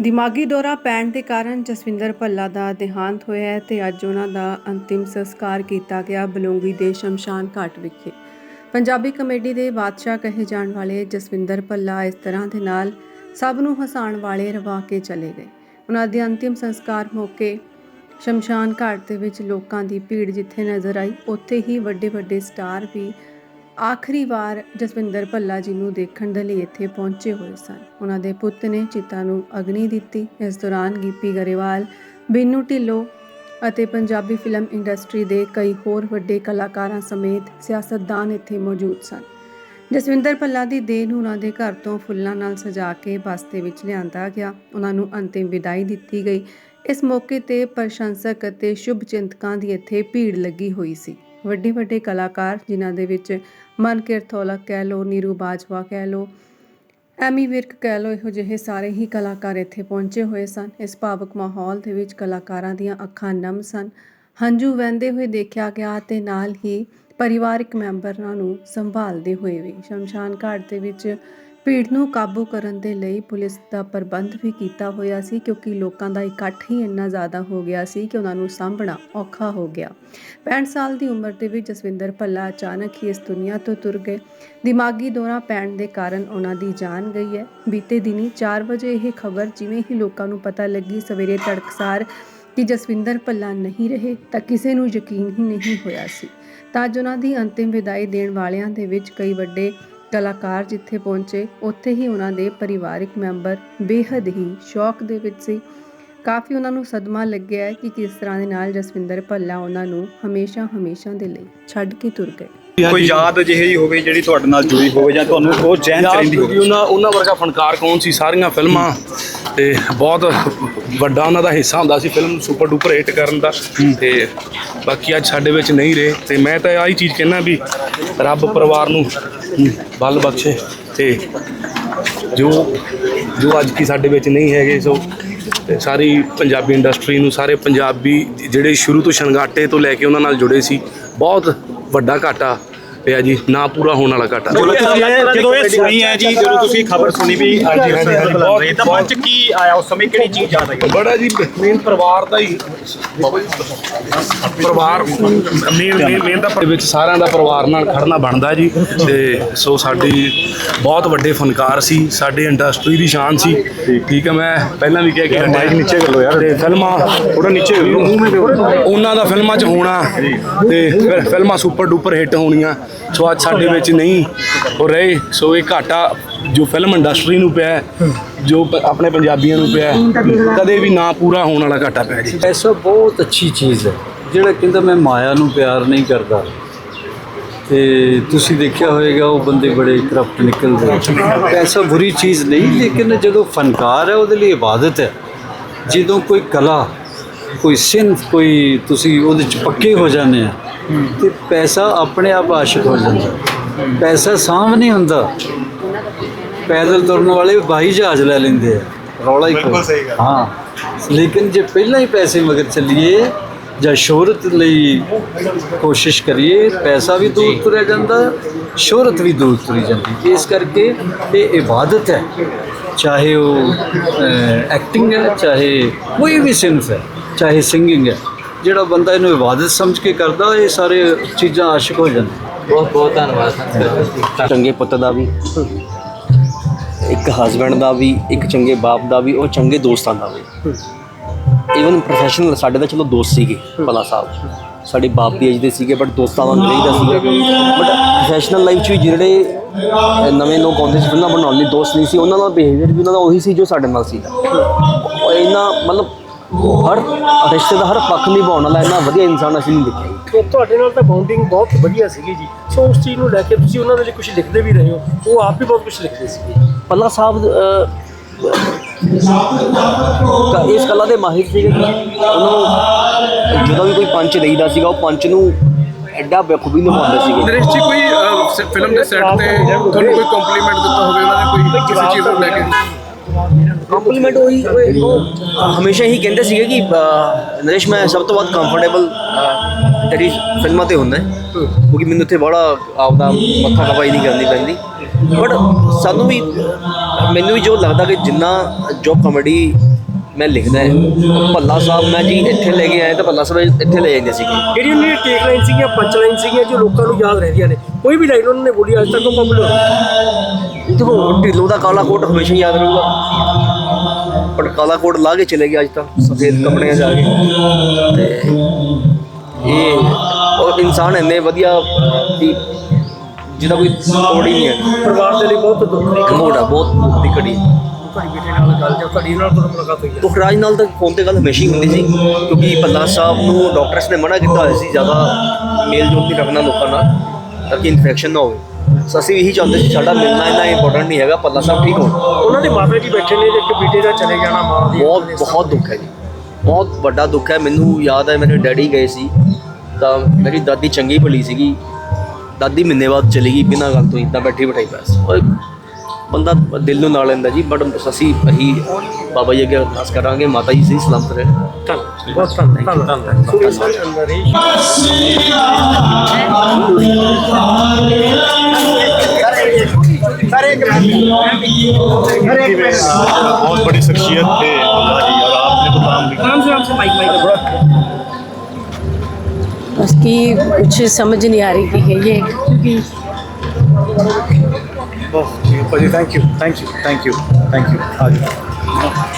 ਦਿਮਾਗੀ ਦੌਰਾ ਪੈਣ ਦੇ ਕਾਰਨ ਜਸਵਿੰਦਰ ਭੱਲਾ ਦਾ ਦੇਹਾਂਤ ਹੋਇਆ ਹੈ ਤੇ ਅੱਜ ਉਹਨਾਂ ਦਾ ਅੰਤਿਮ ਸੰਸਕਾਰ ਕੀਤਾ ਗਿਆ ਬਲੂੰਗੀ ਦੇ ਸ਼ਮਸ਼ਾਨ ਘਾਟ ਵਿਖੇ। ਪੰਜਾਬੀ ਕਮੇਡੀ ਦੇ ਬਾਦਸ਼ਾਹ ਕਹੇ ਜਾਣ ਵਾਲੇ ਜਸਵਿੰਦਰ ਭੱਲਾ ਇਸ ਤਰ੍ਹਾਂ ਦੇ ਨਾਲ ਸਭ ਨੂੰ ਹਸਾਉਣ ਵਾਲੇ ਰਵਾ ਕੇ ਚਲੇ ਗਏ। ਉਹਨਾਂ ਦੇ ਅੰਤਿਮ ਸੰਸਕਾਰ ਮੌਕੇ ਸ਼ਮਸ਼ਾਨ ਘਾਟ ਦੇ ਵਿੱਚ ਲੋਕਾਂ ਦੀ ਭੀੜ ਜਿੱਥੇ ਨਜ਼ਰ ਆਈ, ਉੱਥੇ ਹੀ ਵੱਡੇ ਵੱਡੇ ਸਟਾਰ ਵੀ ਆਖਰੀ ਵਾਰ ਜਸਵਿੰਦਰ ਭੱਲਾ ਜੀ ਨੂੰ ਦੇਖਣ ਦੇ ਲਈ ਇੱਥੇ ਪਹੁੰਚੇ ਹੋਏ ਸਨ। ਉਹਨਾਂ ਦੇ ਪੁੱਤ ਨੇ ਚਿਤਾ ਨੂੰ ਅਗਨੀ ਦਿੱਤੀ। ਇਸ ਦੌਰਾਨ ਗਿੱਪੀ ਗਰੇਵਾਲ, ਬੀਨੂ ਢਿੱਲੋਂ ਅਤੇ ਪੰਜਾਬੀ ਫਿਲਮ ਇੰਡਸਟਰੀ ਦੇ ਕਈ ਹੋਰ ਵੱਡੇ ਕਲਾਕਾਰਾਂ ਸਮੇਤ ਸਿਆਸਤਦਾਨ ਇੱਥੇ ਮੌਜੂਦ ਸਨ। ਜਸਵਿੰਦਰ ਭੱਲਾ ਦੀ ਦੇਹ ਨੂੰ ਉਹਨਾਂ ਦੇ ਘਰ ਤੋਂ ਫੁੱਲਾਂ ਨਾਲ ਸਜਾ ਕੇ ਬੱਸ ਦੇ ਵਿੱਚ ਲਿਆਂਦਾ ਗਿਆ। ਉਹਨਾਂ ਨੂੰ ਅੰਤਿਮ ਵਿਦਾਈ ਦਿੱਤੀ ਗਈ। ਇਸ ਮੌਕੇ ਤੇ ਪ੍ਰਸ਼ੰਸਕ ਅਤੇ ਸ਼ੁਭ ਚਿੰਤਕਾਂ ਦੀ ਇੱਥੇ ਭੀੜ ਲੱਗੀ ਹੋਈ ਸੀ। ਵੱਡੇ ਵੱਡੇ ਕਲਾਕਾਰ, ਜਿਨ੍ਹਾਂ ਦੇ ਵਿੱਚ ਮਨਕਿਰਤ ਔਲਖ ਕਹਿ ਲੋ ਨੀਰੂ ਬਾਜਵਾ ਕਹਿ ਲੋ ਐਮੀ ਵਿਰਕ ਕਹਿ ਲੋ ਇਹੋ ਜਿਹੇ ਸਾਰੇ ਹੀ ਕਲਾਕਾਰ ਇੱਥੇ ਪਹੁੰਚੇ ਹੋਏ ਸਨ। ਇਸ ਭਾਵਕ ਮਾਹੌਲ ਦੇ ਵਿੱਚ ਕਲਾਕਾਰਾਂ ਦੀਆਂ ਅੱਖਾਂ ਨਮ ਸਨ। ਹੰਝੂ ਵਹਿੰਦੇ ਹੋਏ ਦੇਖਿਆ ਗਿਆ ਤੇ ਨਾਲ ਹੀ ਪਰਿਵਾਰਕ ਮੈਂਬਰਾਂ ਨੂੰ ਸੰਭਾਲਦੇ ਹੋਏ ਵੀ ਸ਼ਮਸ਼ਾਨ ਘਾਟ ਦੇ ਵਿੱਚ ਭੀੜ ਨੂੰ ਕਾਬੂ ਕਰਨ ਦੇ ਲਈ ਪੁਲਿਸ ਦਾ ਪ੍ਰਬੰਧ ਵੀ ਕੀਤਾ ਹੋਇਆ ਸੀ ਕਿਉਂਕਿ ਲੋਕਾਂ ਦਾ ਇਕੱਠ ਹੀ ਇੰਨਾ ਜ਼ਿਆਦਾ ਹੋ ਗਿਆ ਸੀ ਕਿ ਉਹਨਾਂ ਨੂੰ ਸਾਂਭਣਾ ਔਖਾ ਹੋ ਗਿਆ। 65 ਸਾਲ ਦੀ ਉਮਰ ਦੇ ਵਿੱਚ ਜਸਵਿੰਦਰ ਭੱਲਾ ਅਚਾਨਕ ਹੀ ਇਸ ਦੁਨੀਆ ਤੋਂ ਤੁਰ ਗਏ। ਦਿਮਾਗੀ ਦੌਰਾ ਪੈਣ ਦੇ ਕਾਰਨ ਉਹਨਾਂ ਦੀ ਜਾਨ ਗਈ ਹੈ। ਬੀਤੇ ਦਿਨੀ 4 ਵਜੇ ਇਹ ਖਬਰ ਜਿਵੇਂ ਹੀ ਲੋਕਾਂ ਨੂੰ ਪਤਾ ਲੱਗੀ, ਸਵੇਰੇ ਤੜਕਸਾਰ ਕਿ ਜਸਵਿੰਦਰ ਭੱਲਾ ਨਹੀਂ ਰਹੇ ਤਾਂ ਕਿਸੇ ਨੂੰ ਯਕੀਨ ਹੀ ਨਹੀਂ ਹੋਇਆ ਸੀ। ਤਾਂ ਅੱਜ ਉਹਨਾਂ ਦੀ ਅੰਤਿਮ ਵਿਦਾਈ ਦੇਣ ਵਾਲਿਆਂ ਦੇ ਵਿੱਚ ਕਈ ਵੱਡੇ ਕਲਾਕਾਰ ਜਿੱਥੇ ਪਹੁੰਚੇ ਉੱਥੇ ਹੀ ਉਹਨਾਂ ਦੇ ਪਰਿਵਾਰਿਕ ਮੈਂਬਰ ਬੇਹੱਦ ਹੀ ਸ਼ੌਕ ਦੇ ਵਿੱਚ ਸੀ। ਕਾਫੀ ਉਹਨਾਂ ਨੂੰ ਸਦਮਾ ਲੱਗਿਆ ਕਿ ਕਿਸ ਤਰ੍ਹਾਂ ਦੇ ਨਾਲ ਜਸਵਿੰਦਰ ਭੱਲਾ ਉਹਨਾਂ ਨੂੰ ਹਮੇਸ਼ਾ ਹਮੇਸ਼ਾ ਦੇ ਲਈ ਛੱਡ ਕੇ ਤੁਰ ਗਏ। ਕੋਈ ਯਾਦ ਅਜਿਹੀ ਹੋਵੇ ਜਿਹੜੀ ਤੁਹਾਡੇ ਨਾਲ ਜੁੜੀ ਹੋਵੇ ਜਾਂ ਤੁਹਾਨੂੰ ਉਹ ਚਾਹੀਦੀ ਕਿਉਂਕਿ ਹੋਵੇ। ਉਹਨਾਂ ਉਹਨਾਂ ਵਰਗਾ ਫਨਕਾਰ ਕੌਣ ਸੀ? ਸਾਰੀਆਂ ਫਿਲਮਾਂ ਤੇ ਬਹੁਤ ਵੱਡਾ ਉਹਨਾਂ ਦਾ ਹਿੱਸਾ ਹੁੰਦਾ ਸੀ ਫਿਲਮ ਸੁਪਰ ਡੂਪਰ ਹਿੱਟ ਕਰਨ ਦਾ। ਤੇ ਬਾਕੀ ਅੱਜ ਸਾਡੇ ਵਿੱਚ ਨਹੀਂ ਰਹੇ। ਤੇ ਮੈਂ ਤਾਂ ਆਹੀ ਚੀਜ਼ ਕਹਿਣਾ ਵੀ ਰੱਬ ਪਰਿਵਾਰ ਨੂੰ ਬਲ ਬਖਸ਼ੇ। ਤੇ ਜੋ ਜੋ ਅੱਜ ਕੀ ਸਾਡੇ ਵਿੱਚ ਨਹੀਂ ਹੈਗੇ, ਸੋ ਤੇ ਸਾਰੀ ਪੰਜਾਬੀ ਇੰਡਸਟਰੀ ਨੂੰ, ਸਾਰੇ ਪੰਜਾਬੀ ਜਿਹੜੇ ਸ਼ੁਰੂ ਤੋਂ ਸ਼ੰਗਾਟੇ ਤੋਂ ਲੈ ਕੇ ਉਹਨਾਂ ਨਾਲ ਜੁੜੇ ਸੀ, ਬਹੁਤ ਵੱਡਾ ਘਾਟਾ ਪਿਆ ਜੀ ਨਾ ਪੂਰਾ ਹੋਣ ਵਾਲਾ ਘਾਟਾ। ਜਦੋਂ ਇਹ- ਇਹ ਸੁਣੀ ਹੈ ਜੀ ਜਦੋਂ ਤੁਸੀਂ ਖਬਰ ਸੁਣੀ ਵੀ ਹਾਂਜੀ, ਹਾਂਜੀ, ਤਾਂ ਮਨ ਚ ਕੀ ਆਇਆ ਉਸ ਸਮੇਂ ਕਿਹੜੀ ਚੀਜ਼ ਯਾਦ ਆਈ? ਬੜਾ ਜੀ ਮੇਨ ਪਰਿਵਾਰ ਦਾ ਹੀ ਪਰਿਵਾਰ ਮੇਨ ਮੇਨ ਦਾ ਪਰ- ਵਿੱਚ ਸਾਰਿਆਂ ਦਾ ਪਰਿਵਾਰ ਨਾਲ ਖੜਨਾ ਬਣਦਾ ਜੀ ਤੇ ਸੋ ਸਾਡੀ ਬਹੁਤ ਵੱਡੇ ਫਨਕਾਰ ਸੀ ਸਾਡੇ ਇੰਡਸਟਰੀ ਦੀ ਸ਼ਾਨ ਸੀ। ਠੀਕ ਹੈ ਮੈਂ ਪਹਿਲਾਂ ਵੀ ਕਿਹਾ ਕਿ ਮਾਈਕ ਨੀਚੇ ਕਰ ਯਾਰ। ਤੇ ਫਿਲਮਾਂ ਥੋੜਾ ਨੀਚੇ। ਉਹਨਾਂ ਦਾ ਫਿਲਮਾਂ 'ਚ ਹੋਣਾ ਤੇ ਫਿਰ ਫਿਲਮਾਂ ਸੁਪਰ ਡੂਪਰ ਹਿੱਟ ਹੋਣੀਆਂ। ਸੋ ਅੱਜ ਸਾਡੇ ਵਿੱਚ ਨਹੀਂ ਹੋ ਰਹੇ। ਸੋ ਇਹ ਘਾਟਾ ਜੋ ਫਿਲਮ ਇੰਡਸਟਰੀ ਨੂੰ ਪਿਆ ਜੋ ਆਪਣੇ ਪੰਜਾਬੀਆਂ ਨੂੰ ਪਿਆ ਕਦੇ ਵੀ ਨਾ ਪੂਰਾ ਹੋਣ ਵਾਲਾ ਘਾਟਾ ਪਿਆ ਜੀ। ਪੈਸਾ ਬਹੁਤ ਅੱਛੀ ਚੀਜ਼ ਹੈ, ਜਿਹੜਾ ਕਹਿੰਦਾ ਮੈਂ ਮਾਇਆ ਨੂੰ ਪਿਆਰ ਨਹੀਂ ਕਰਦਾ। ਤੇ ਤੁਸੀਂ ਦੇਖਿਆ ਹੋਵੇਗਾ ਉਹ ਬੰਦੇ ਬੜੇ ਕਰਪਟ ਨਿਕਲਦੇ ਪੈਸਾ ਬੁਰੀ ਚੀਜ਼ ਨਹੀਂ, ਲੇਕਿਨ ਜਦੋਂ ਫਨਕਾਰ ਹੈ, ਉਹਦੇ ਲਈ ਇਬਾਦਤ ਹੈ। ਜਦੋਂ ਕੋਈ ਕਲਾ, ਕੋਈ ਸਿਨਫ ਕੋਈ ਤੁਸੀਂ ਉਹਦੇ ਚ ਪੱਕੇ ਹੋ ਜਾਂਦੇ ਆ ਤੇ ਪੈਸਾ ਆਪਣੇ ਆਪ ਆਸ਼ਿਕ ਹੋ ਜਾਂਦਾ। ਪੈਸਾ ਸਾਂਭ ਨਹੀਂ ਹੁੰਦਾ। ਪੈਦਲ ਤੁਰਨ ਵਾਲੇ ਬਾਈ ਜਹਾਜ਼ ਲੈ ਲੈਂਦੇ ਆ। ਰੌਲਾ ਹੀ ਬਿਲਕੁਲ ਸਹੀ ਗੱਲ। ਹਾਂ। ਲੇਕਿਨ ਜੇ ਪਹਿਲਾਂ ਹੀ ਪੈਸੇ ਮਗਰ ਚੱਲੀਏ ਜਾਂ ਸ਼ੋਹਰਤ ਲਈ ਕੋਸ਼ਿਸ਼ ਕਰੀਏ ਪੈਸਾ ਵੀ ਦੂਰ ਤੁਰਿਆ ਜਾਂਦਾ ਸ਼ੋਹਰਤ ਵੀ ਦੂਰ ਤੁਰੀ ਜਾਂਦੀ। ਇਸ ਕਰਕੇ ਇਹ ਇਬਾਦਤ ਹੈ। ਚਾਹੇ ਉਹ ਐਕਟਿੰਗ ਹੈ ਚਾਹੇ ਕੋਈ ਵੀ ਸਿਨਫ ਹੈ ਚਾਹੇ ਸਿੰਗਿੰਗ ਹੈ। ਜਿਹੜਾ ਬੰਦਾ ਇਹਨੂੰ ਇਬਾਦਤ ਸਮਝ ਕੇ ਕਰਦਾ ਇਹ ਸਾਰੇ ਚੀਜ਼ਾਂ ਆਸ਼ਿਕ ਹੋ ਜਾਂਦੀਆਂ। ਬਹੁਤ ਬਹੁਤ ਧੰਨਵਾਦ ਚੰਗੇ ਪੁੱਤ ਦਾ ਵੀ ਇੱਕ ਹਸਬੰਡ ਦਾ ਵੀ ਇੱਕ ਚੰਗੇ ਬਾਪ ਦਾ ਵੀ ਔਰ ਚੰਗੇ ਦੋਸਤਾਂ ਦਾ ਵੀ। ਇਵਨ ਪ੍ਰੋਫੈਸ਼ਨਲ ਸਾਡੇ ਤਾਂ ਚਲੋ ਦੋਸਤ ਸੀਗੇ ਭਲਾ ਸਾਹਿਬ ਸਾਡੇ ਬਾਪ ਵੀ ਏਜ ਦੇ ਸੀਗੇ ਬਟ ਦੋਸਤਾਂ ਵਾਂਗ ਰਹੀਦਾ ਸੀਗਾ। ਬਟ ਪ੍ਰੋਫੈਸ਼ਨਲ ਲਾਈਫ 'ਚ ਵੀ ਜਿਹੜੇ ਨਵੇਂ ਲੋਕ ਆਉਂਦੇ ਸੀ ਫਿਲਮਾਂ ਬਣਾਉਣ ਲਈ ਦੋਸਤ ਨਹੀਂ ਸੀ। ਉਹਨਾਂ ਦਾ ਬਿਹੇਵੀਅਰ ਵੀ ਉਹਨਾਂ ਦਾ ਉਹੀ ਸੀ ਜੋ ਸਾਡੇ ਨਾਲ ਸੀਗਾ। ਔਰ ਇੰਨਾ ਮਤਲਬ ਹਰ ਰਿਸ਼ਤੇ ਦਾ ਹਰ ਪੱਖ ਨਿਭਾਉਣ ਵਾਲਾ ਇੰਨਾ ਵਧੀਆ ਇਨਸਾਨ ਅਸੀਂ ਨਹੀਂ ਦੇਖਿਆ। ਤੇ ਤੁਹਾਡੇ ਨਾਲ ਤਾਂ ਬਾਉਂਡਿੰਗ ਬਹੁਤ ਵਧੀਆ ਸੀਗੀ ਜੀ। ਸੋ ਉਸ ਚੀਜ਼ ਨੂੰ ਲੈ ਕੇ ਤੁਸੀਂ ਉਹਨਾਂ ਦੇ ਲਈ ਕੁਝ ਲਿਖਦੇ ਵੀ ਰਹੇ ਹੋ। ਉਹ ਆਪ ਵੀ ਬਹੁਤ ਕੁਝ ਲਿਖਦੇ ਸੀਗੇ। ਪੱਲਾ ਸਾਹਿਬ ਇਸ ਕਲਾ ਦੇ ਮਾਹਿਰ ਸੀਗੇ ਉਹਨੂੰ ਜਦੋਂ ਵੀ ਕੋਈ ਪੰਚ ਦੇਈਦਾ ਸੀਗਾ ਉਹ ਪੰਚ ਨੂੰ ਐਡਾ ਬਖੂਬੀ ਨਿਭਾਉਂਦੇ ਸੀਗੇ। ਨਰੇਸ਼ ਜੀ ਕੋਈ ਫਿਲਮ ਦੇ ਸੈੱਟ ਤੇ ਤੁਹਾਨੂੰ ਕੋਈ ਕੰਪਲੀਮੈਂਟ ਦਿੱਤਾ ਹੋਵੇ ਉਹਨਾਂ ਨੇ ਕੋਈ ਕਿਸੇ ਚੀਜ਼ ਨੂੰ ਲੈ ਕੇ? ਕੰਪਲੀਮੈਂਟ ਉਹੀ ਉਹ- ਹਮੇਸ਼ਾ ਹੀ ਕਹਿੰਦੇ ਸੀਗੇ ਕਿ ਨਰੇਸ਼, ਮੈਂ ਸਭ ਤੋਂ ਵੱਧ ਕੰਫਰਟੇਬਲ ਕਮੈਂਟਰੀ ਫਿਲਮਾਂ ਤੇ ਹੁੰਦਾ ਕਿਉਂਕਿ ਮੈਨੂੰ ਇੱਥੇ ਬੜਾ ਆਪਦਾ ਮੱਥਾ ਖਪਾਈ ਨਹੀਂ ਕਰਨੀ ਪੈਂਦੀ। ਬਟ ਸਾਨੂੰ ਵੀ, ਮੈਨੂੰ ਵੀ ਜੋ ਲੱਗਦਾ ਕਿ ਜਿੰਨਾ ਜੋ ਕਾਮੇਡੀ ਮੈਂ ਲਿਖਦਾ ਹੈ, ਭੱਲਾ ਸਾਹਿਬ, ਮੈਂ ਜੀ ਇੱਥੇ ਲੈ ਕੇ ਆਇਆ ਤਾਂ ਭੱਲਾ ਸਾਹਿਬ ਇੱਥੇ ਲੈ ਜਾਂਦੇ ਸੀਗੇ। ਜਿਹੜੀ ਉਹਨਾਂ ਦੀ ਟੇਕ ਲਾਈਨ ਸੀਗੀਆਂ ਪੰਚ ਲਾਈਨ ਸੀਗੀਆਂ, ਜੋ ਲੋਕਾਂ ਨੂੰ ਯਾਦ ਰਹਿੰਦੀਆਂ ਨੇ। ਕੋਈ ਵੀ ਲਾਈਨ ਉਹਨਾਂ ਨੇ ਬੋਲੀ ਅੱਜ ਤੱਕ ਉਹ ਪਪੂਲਰ ਦੇਖੋ ਢਿੱਲੋਂ ਦਾ ਕਾਲਾ ਕੋਟ ਹਮੇਸ਼ਾ ਯਾਦ ਰਹੂਗਾ। ਪਰ ਕਾਲਾ ਕੋਟ ਲਾ ਕੇ ਚਲੇ ਗਿਆ ਅੱਜ ਤਾਂ ਸਫੇਦ ਕੱਪੜਿਆਂ 'ਚ ਆ ਕੇ। ਤੇ ਇਹ ਉਹ ਇਨਸਾਨ ਇੰਨੇ ਵਧੀਆ ਕਿ ਜਿਹਦਾ ਕੋਈ ਤੋੜ ਹੀ ਨਹੀਂ ਹੈ। ਪਰਿਵਾਰ ਦੇ ਲਈ ਬਹੁਤ ਦੁੱਖ ਦੀ ਮੋੜਾ ਬਹੁਤ ਦੁੱਖ ਦੀ ਘੜੀ। ਤੁਹਾਡੀ ਬੇਟੇ ਨਾਲ ਗੱਲ ਜਾਂ ਤੁਹਾਡੀ ਨਾਲ ਕਦੋਂ ਮੁਲਾਕਾਤ ਹੋਈ ਹੈ? ਦੁਖਰਾਜ ਨਾਲ ਤਾਂ ਫੋਨ ਤੇ ਗੱਲ ਹਮੇਸ਼ਾ ਹੀ ਹੁੰਦੀ ਸੀ ਕਿਉਂਕਿ ਭੱਲਾ ਸਾਹਿਬ ਨੂੰ ਡਾਕਟਰਸ ਨੇ ਮਨਾ ਕੀਤਾ ਹੋਇਆ ਸੀ ਜ਼ਿਆਦਾ ਮੇਲ ਜੋਲ ਨਹੀਂ ਰੱਖਣਾ ਲੋਕਾਂ ਨਾਲ। ਤਾਂ ਕਿ ਇਨਫੈਕਸ਼ਨ ਨਾ ਹੋਵੇ ਸੋ ਅਸੀਂ ਇਹੀ ਚਾਹੁੰਦੇ ਸੀ ਸਾਡਾ ਮਿਲਣਾ ਇੰਨਾ ਇੰਪੋਰਟੈਂਟ ਨਹੀਂ ਹੈਗਾ ਭੱਲਾ ਸਾਹਿਬ ਠੀਕ ਹੋਣ ਉਹਨਾਂ ਦੇ ਮਾਪੇ ਵੀ ਬੈਠੇ ਨੇ ਇੱਕ ਬੇਟੇ ਦਾ ਚਲੇ ਜਾਣਾ ਮਾਂ ਦੀ ਬਹੁਤ ਬਹੁਤ ਦੁੱਖ ਹੈ ਜੀ ਬਹੁਤ ਵੱਡਾ ਦੁੱਖ ਹੈ ਮੈਨੂੰ ਯਾਦ ਹੈ ਮੇਰੇ ਡੈਡੀ ਗਏ ਸੀ ਤਾਂ ਮੇਰੀ ਦਾਦੀ ਚੰਗੀ ਭਲੀ ਸੀਗੀ ਦਾਦੀ ਮਹੀਨੇ ਬਾਅਦ ਚਲੀ ਗਈ ਬਿਨਾਂ ਗੱਲ ਤੋਂ ਇਦਾਂ ਬੈਠੀ ਬਿਠਾਈ ਬਸ ਬੰਦਾ ਦਿਲ ਨੂੰ ਨਾਲ ਲੈਂਦਾ ਜੀ ਬਟ ਅਸੀਂ ਅਸੀਂ ਬਾਬਾ ਜੀ ਅੱਗੇ ਅਰਦਾਸ ਕਰਾਂਗੇ ਮਾਤਾ ਜੀ ਸਹੀ ਸਲਾਮਤ ਰਹੇ ਧੰਨਵਾਦ ਬਹੁਤ ਧੰਨਵਾਦ ਧੰਨਵਾਦ ਸੋ ਇਸ ਵਾਰ ਨਰੇਸ਼ बहुत बड़ी शख्सियत थे और आपने तो काम उसकी कुछ समझ नहीं आ रही थी है ये क्योंकि thank you thank you thank you thank you आज